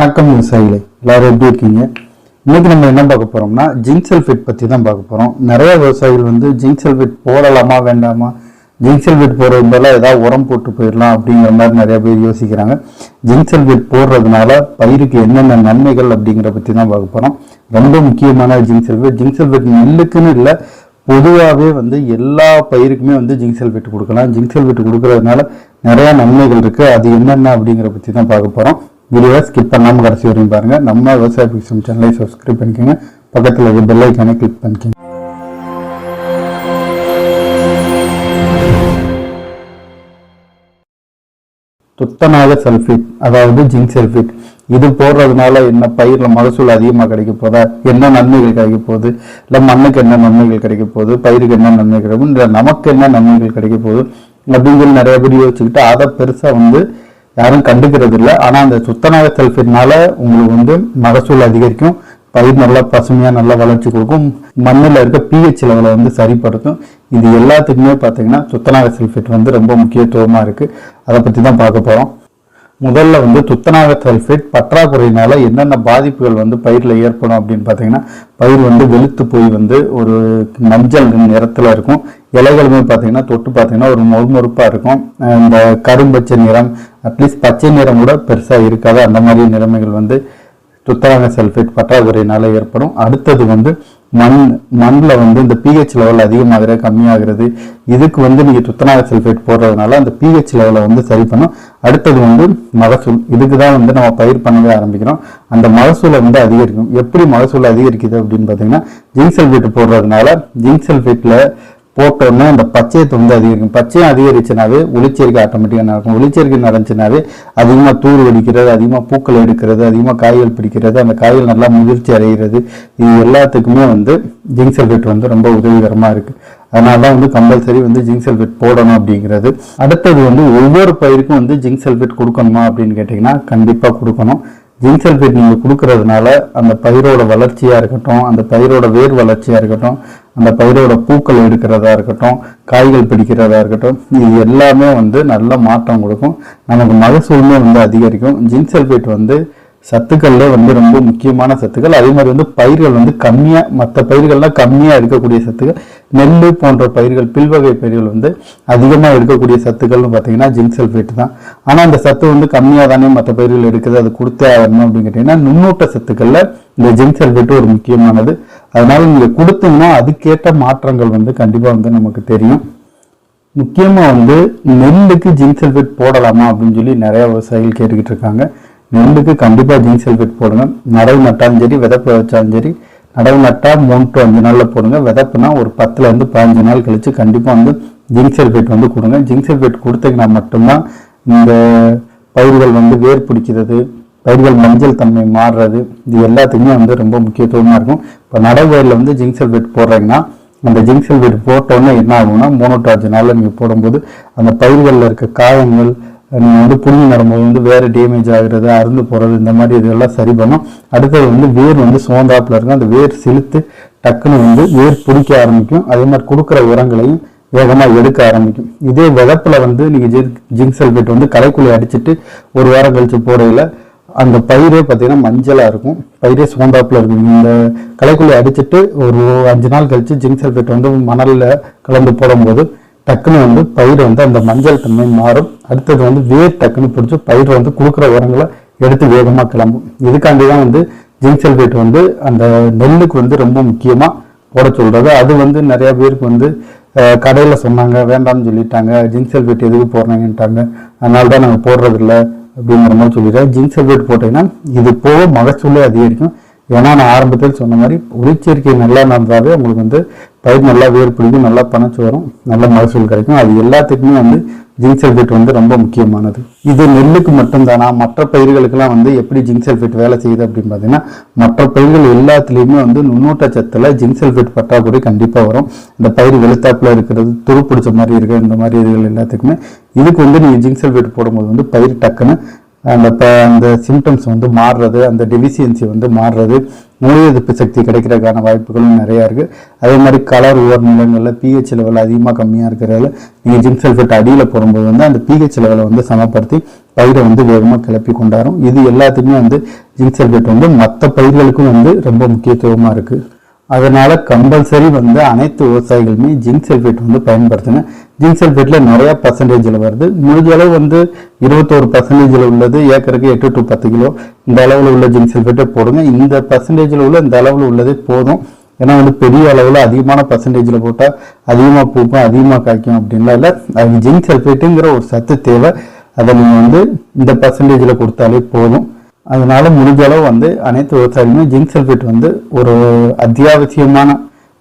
வணக்கம் விவசாயிகளே எல்லாரும் எப்படி இருக்கீங்க? இன்னைக்கு நம்ம என்ன பார்க்க போறோம்னா ஜிங்க் சல்ஃபேட் பத்தி தான் பார்க்க போறோம். நிறைய விவசாயிகள் வந்து ஜிங்க் சல்ஃபேட் போடலாமா வேண்டாமா? ஜிங்க் சல்ஃபேட் போடுறது பதிலாக ஏதாவது உரம் போட்டு போயிடலாம் அப்படிங்கிற மாதிரி நிறைய பேர் யோசிக்கிறாங்க. ஜிங்க் சல்ஃபேட் போடுறதுனால பயிருக்கு என்னென்ன நன்மைகள் அப்படிங்கிற பத்தி தான் பார்க்க போறோம். ரொம்ப முக்கியமான ஜிங்க் சல்ஃபேட் ஜிங்க் சல்ஃபேட் நெல்லுக்குன்னு இல்லை பொதுவாகவே வந்து எல்லா பயிருக்குமே வந்து ஜிங்க் சல்ஃபேட் கொடுக்கலாம். ஜிங்க் சல்ஃபேட் கொடுக்கறதுனால நிறையா நன்மைகள் இருக்குது அது என்னென்ன அப்படிங்கிற பற்றி தான் பார்க்க போகிறோம் வீடியோவை ஸ்கிப் பண்ணாமல் கடைசி வரையும் பாருங்க. நம்ம விவசாய பிக்சம் சேனலை சப்ஸ்கிரைப் பண்ணிக்கோங்க. பக்கத்தில் இருக்க பெல் ஐக்கானை கிளிக் பண்ணிக்கோங்க. துத்தநாக சல்ஃபேட் அதாவது ஜிங்க் சல்ஃபேட் இது போடுறதுனால என்ன பயிரில் மகசூல் அதிகமாக கிடைக்க போதா? என்ன நன்மைகள் கிடைக்க போகுது? இல்லை மண்ணுக்கு என்ன நன்மைகள் கிடைக்க போகுது? பயிருக்கு என்ன நன்மை கிடைக்கும் இல்லை நமக்கு என்ன நன்மைகள் கிடைக்க போகுது? அப்படின்னு சொல்லி நிறைய பேர் யோசிச்சுக்கிட்டு அதை பெருசாக வந்து யாரும் கண்டுக்கிறது இல்லை ஆனால் அந்த துத்தநாக சல்ஃபேட்னால உங்களுக்கு வந்து மகசூல் அதிகரிக்கும். பயிர் நல்லா பசுமையாக நல்லா வளர்ச்சி கொடுக்கும். மண்ணில் இருக்க பிஹெச் லெவலை வந்து சரிப்படுத்தும். இது எல்லாத்துக்குமே பார்த்தீங்கன்னா துத்தநாக சல்ஃபேட் வந்து ரொம்ப முக்கியத்துவமாக இருக்குது அதை பற்றி தான் பார்க்க போகிறோம் முதல்ல வந்து துத்தநாக சல்ஃபேட் பற்றாக்குறையினால என்னென்ன பாதிப்புகள் வந்து பயிரில் ஏற்படும் அப்படின்னு பார்த்தீங்கன்னா பயிர் வந்து வெளுத்து போய் வந்து ஒரு மஞ்சள் நிறத்தில் இருக்கும். இலைகளுமே பார்த்தீங்கன்னா தொட்டு பார்த்தீங்கன்னா ஒரு மொறுமொறுப்பாக இருக்கும். இந்த கரும்பச்சை நிறம் அட்லீஸ்ட் பச்சை நிறம் கூட பெருசாக இருக்காது. அந்த மாதிரி நிலைமைகள் வந்து துத்தரக சல்ஃபேட் பற்றாக்குறையினால ஏற்படும். அடுத்தது வந்து மண் மண்ணில் வந்து இந்த பிஹெச் லெவல் அதிகமாகிறது கம்மியாகிறது. இதுக்கு வந்து நீங்கள் துத்தநாக சல்ஃபேட் போடுறதுனால அந்த பிஹெச் லெவலை வந்து சரி பண்ணும். அடுத்தது வந்து மகசூல். இதுக்கு தான் வந்து நம்ம பயிர் பண்ணவே ஆரம்பிக்கிறோம். அந்த மகசூலை வந்து அதிகரிக்கும். எப்படி மகசூல் அதிகரிக்குது அப்படின்னு பார்த்தீங்கன்னா ஜிங்க் சல்ஃபேட் போடுறதுனால ஜிங்க் சல்ஃபேட்டில் போட்டோன்னே அந்த பச்சையத்தை வந்து அதிகரிக்கும். பச்சையம் அதிகரிச்சுனாவே ஒளிச்சேர்க்கை ஆட்டோமேட்டிக்காக நடக்கும். ஒளிச்சேர்க்கை நடந்துச்சுனாவே அதிகமாக தூர் வெடிக்கிறது அதிகமாக பூக்கள் எடுக்கிறது அதிகமாக காய்கள் பிடிக்கிறது அந்த காய்கள் நல்லா முதிர்ச்சி அடைகிறது. இது எல்லாத்துக்குமே வந்து ஜிங்க் சல்ஃபேட் வந்து ரொம்ப உதவிகரமாக இருக்குது அதனால தான் வந்து கம்பல்சரி வந்து ஜிங்க் சல்ஃபேட் போடணும் அப்படிங்கிறது. அடுத்தது வந்து ஒவ்வொரு பயிருக்கும் வந்து ஜிங்க் சல்ஃபேட் கொடுக்கணுமா அப்படின்னு கேட்டிங்கன்னா கண்டிப்பாக கொடுக்கணும். ஜிங்க் சல்ஃபேட் நீங்கள் கொடுக்கறதுனால அந்த பயிரோட வளர்ச்சியாக இருக்கட்டும் அந்த பயிரோட வேர் வளர்ச்சியாக இருக்கட்டும் அந்த பயிரோட பூக்கள் எடுக்கிறதா இருக்கட்டும் காய்கள் பிடிக்கிறதா இருக்கட்டும் இது எல்லாமே வந்து நல்ல மாற்றம் கொடுக்கும். நமக்கு மகசூலுமே வந்து அதிகரிக்கும். ஜிங்க் சல்ஃபேட் வந்து சத்துக்கள்ல வந்து ரொம்ப முக்கியமான சத்துக்கள். அதே மாதிரி வந்து பயிர்கள் வந்து கம்மியாக மற்ற பயிர்கள்லாம் கம்மியாக இருக்கக்கூடிய சத்துக்கள். நெல் போன்ற பயிர்கள் பில்வகை பயிர்கள் வந்து அதிகமாக எடுக்கக்கூடிய சத்துக்கள்னு பார்த்தீங்கன்னா ஜிங்க் சல்ஃபேட் தான். ஆனால் அந்த சத்து வந்து கம்மியாக தானே மற்ற பயிர்கள் எடுக்குது அது கொடுத்தே ஆகணும் அப்படின்னு கேட்டிங்கன்னா நுண்ணூட்ட சத்துக்களில் இந்த ஜிங்க் சல்ஃபேட் ஒரு முக்கியமானது. அதனால நீங்கள் கொடுத்தீங்கன்னா அதுக்கேற்ற மாற்றங்கள் வந்து கண்டிப்பாக வந்து நமக்கு தெரியும். முக்கியமாக வந்து நெல்லுக்கு ஜிங்க் சல்ஃபேட் போடலாமா அப்படின்னு சொல்லி நிறையா விவசாயிகள் கேட்டுக்கிட்டு இருக்காங்க. நெல்லுக்கு கண்டிப்பாக ஜிங்க் சல்ஃபேட் போடுங்க நடவு நட்டாலும் சரி விதப்பு வச்சாலும் சரி நடவு நட்டா மூணு டு அஞ்சு நாளில் போடுங்க. விதப்புனா ஒரு பத்துல இருந்து பதினஞ்சு நாள் கழிச்சு கண்டிப்பாக வந்து ஜிங்க் சல்ஃபேட் வந்து கொடுங்க. ஜிங்க் சல்ஃபேட் கொடுத்தீங்கன்னா மட்டும்தான் இந்த பயிர்கள் வந்து வேர் பிடிக்கிறது பயிர்கள் மஞ்சள் தன்மை மாறுறது இது எல்லாத்துக்குமே வந்து ரொம்ப முக்கியத்துவமாக இருக்கும். இப்போ நடவயலில் வந்து ஜிங்க் சல்ஃபேட் போடுறீங்கன்னா அந்த ஜிங்க் சல்ஃபேட் போட்டோன்னே என்ன ஆகும்னா மூணு டு அஞ்சு நாளில் நீங்கள் போடும்போது அந்த பயிர்களில் இருக்க காயங்கள் நீங்கள் வந்து புழுங்கி நடும்போது வந்து வேறு டேமேஜ் ஆகிறது அறுந்து போகிறது இந்த மாதிரி இதெல்லாம் சரி பண்ணும். அடுத்தது வந்து வேர் வந்து சோந்தாப்பில் இருக்கும். அந்த வேர் செலுத்து டக்குன்னு வந்து வேர் பிடிக்க ஆரம்பிக்கும். அதே மாதிரி கொடுக்குற உரங்களையும் வேகமாக எடுக்க ஆரம்பிக்கும். இதே விதப்பில் வந்து நீங்கள் ஜிங்க் சல்பேட் வந்து களைக்குள்ளே அடிச்சிட்டு ஒரு வாரம் கழித்து போடையில் அந்த பயிரே பார்த்தீங்கன்னா மஞ்சளாக இருக்கும். பயிரே சோந்தாப்பில் இருக்கும். இந்த களைக்குள்ளே அடிச்சிட்டு ஒரு அஞ்சு நாள் கழித்து ஜிங்க் சல்பேட் வந்து மணலில் கலந்து போடும்போது டக்குன்னு வந்து பயிர் வந்து அந்த மஞ்சள் தன்மை மாறும். அடுத்தது வந்து வேர் டக்குன்னு பிடிச்சி பயிர் வந்து கொடுக்குற உரங்களை எடுத்து வேகமாக கிளம்பும். இதுக்காண்டி தான் வந்து ஜிங்க் சல்பேட் வந்து அந்த நெல்லுக்கு வந்து ரொம்ப முக்கியமாக போட சொல்கிறது அது வந்து நிறைய பேருக்கு வந்து கடையில் சொன்னாங்க வேண்டாம்னு சொல்லிட்டாங்க. ஜிங்க் சல்பேட் எதுக்கு போடுறாங்கன்ட்டாங்க. அதனால தான் நாங்கள் போடுறதில்ல. அப்படிங்கிற மாதிரி சொல்லிடுறேன் ஜிங்க் சல்பேட் போட்டீங்கன்னா இது போக மகசூலே அதிகரிக்கும். ஏன்னா நான் ஆரம்பத்தில் சொன்ன மாதிரி ஒளிச்சேர்க்கை நல்லா நடந்தாவே உங்களுக்கு வந்து பயிர் நல்லா வேர் பிடிக்கும் நல்லா பணச்சு வரும். நல்ல மகசூல் கிடைக்கும். அது எல்லாத்துக்குமே வந்து ஜிங்க் சல்ஃபேட் வந்து ரொம்ப முக்கியமானது. இது நெல்லுக்கு மட்டும்தானா? மற்ற பயிர்களுக்கெல்லாம் வந்து எப்படி ஜிங்க் சல்ஃபேட் வேலை செய்யுது அப்படின்னு பார்த்தீங்கன்னா மற்ற பயிர்கள் எல்லாத்துலேயுமே வந்து நுண்ணூட்ட சத்தில் ஜிங்க் சல்ஃபேட் பற்றாக்குறை கண்டிப்பாக வரும். இந்த பயிர் வெளுத்தாப்புல இருக்கிறது துரு பிடிச்ச மாதிரி இருக்கிற இந்த மாதிரி இதுகள் எல்லாத்துக்குமே. இதுக்கு வந்து நீங்கள் ஜிங்க் சல்ஃபேட் போடும்போது வந்து பயிர் டக்குன்னு அந்த ப அந்த சிம்டம்ஸ் வந்து மாறுறது அந்த டெபிசியன்சி வந்து மாறுறது நோய் எதிர்ப்பு சக்தி கிடைக்கிறதுக்கான வாய்ப்புகளும் நிறையா இருக்குது அதே மாதிரி கலர் ஓர் நிலங்களில் பிஹெச் லெவல் அதிகமாக கம்மியாக இருக்கிறதால நீங்கள் ஜிம் சல்ஃபேட் அடியில் போடும்போது வந்து அந்த பிஹெச் லெவலை வந்து சமப்படுத்தி பயிரை வந்து வேகமாக கிளப்பி கொண்டாடும். இது எல்லாத்துக்குமே வந்து ஜிங்க் சல்ஃபேட் வந்து மற்ற பயிர்களுக்கும் வந்து ரொம்ப முக்கியத்துவமாக இருக்குது அதனால கம்பல்சரி வந்து அனைத்து விவசாயிகளுமே ஜிங்க் சல்ஃபேட் வந்து பயன்படுத்தின ஜிங்க் சல்ஃபேட்ல நிறைய பர்சன்டேஜில் வருது. முடிஞ்ச அளவு வந்து இருபத்தோரு பர்சன்டேஜில் உள்ளது. ஏக்கருக்கு எட்டு டு பத்து கிலோ. இந்த அளவில் உள்ள ஜிங்க் சல்ஃபேட்டை போடுங்க. இந்த பர்சன்டேஜில் உள்ள இந்த அளவில் உள்ளதே போதும். ஏன்னா வந்து பெரிய அளவில் அதிகமான பர்சன்டேஜில் போட்டால் அதிகமாக பூக்கும் அதிகமாக காய்க்கும் அப்படின்லாம் இல்லை. அது ஜிங்க் சல்ஃபேட்டுங்கிற ஒரு சத்து தேவை. அதை நீங்கள் வந்து இந்த பர்சன்டேஜில் கொடுத்தாலே போதும். அதனால முடிஞ்ச அளவு வந்து அனைத்து விவசாயிகளுமே ஜிங்க் சல்ஃபேட் வந்து ஒரு அத்தியாவசியமான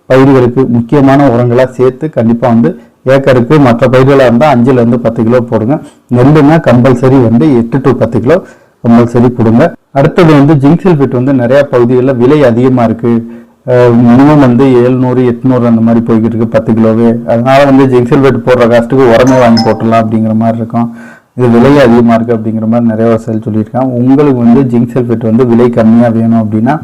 பயிர்களுக்கு முக்கியமான உரங்களாக சேர்த்து கண்டிப்பாக வந்து ஏக்கருக்கு மற்ற பயிர்களாக இருந்தால் அஞ்சுலேருந்து பத்து கிலோ போடுங்க. நெல்லுனா கம்பல்சரி வந்து எட்டு டு பத்து கிலோ கம்பல்சரி கொடுங்க அடுத்தது வந்து ஜிங்க் சல்ஃபேட் வந்து நிறையா பகுதிகளில் விலை அதிகமாக இருக்குது மினிமம் வந்து ஏழ்நூறு எட்நூறு அந்த மாதிரி போய்கிட்டு இருக்கு பத்து கிலோவே. அதனால வந்து ஜிங்க் சல்ஃபேட் போடுற காசுக்கு உரமே வாங்கி போட்டுடலாம் அப்படிங்கிற மாதிரி இருக்கும். இது விலை அதிகமாக இருக்குது அப்படிங்கிற மாதிரி நிறைய வசதி சொல்லியிருக்கான் உங்களுக்கு வந்து ஜிங்க் சல்ஃபேட் வந்து விலை கம்மியாக வேணும் அப்படின்னா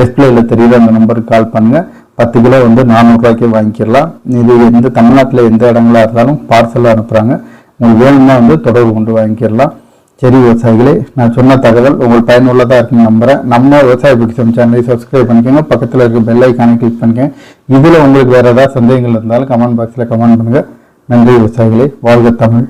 டிஸ்பிளேயில் தெரியுற அந்த நம்பருக்கு கால் பண்ணுங்கள் பத்து கிலோ வந்து நானூறுரூவாய்க்கு வாங்கிக்கலாம் இது எந்த தமிழ்நாட்டில் எந்த இடங்களாக இருந்தாலும் பார்சலாக அனுப்புகிறாங்க உங்களுக்கு வேணும்னா வந்து தொடர்பு கொண்டு வாங்கிக்கலாம் சரி விவசாயிகளே நான் சொன்ன தகவல் உங்களுக்கு பயனுள்ளதாக இருக்குன்னு நம்புகிறேன் நம்ம விவசாய பிடிச்சம் சேனலை சப்ஸ்கிரைப் பண்ணிக்கோங்க. பக்கத்தில் இருக்க பெல் ஐக்கானை கிளிக் பண்ணிக்கோங்க. இதில் உங்களுக்கு வேறு ஏதாவது சந்தேகங்கள் இருந்தாலும் கமெண்ட் பாக்ஸில் கமெண்ட் பண்ணுங்கள் நன்றி விவசாயிகளே. வாழ்க தமிழ்.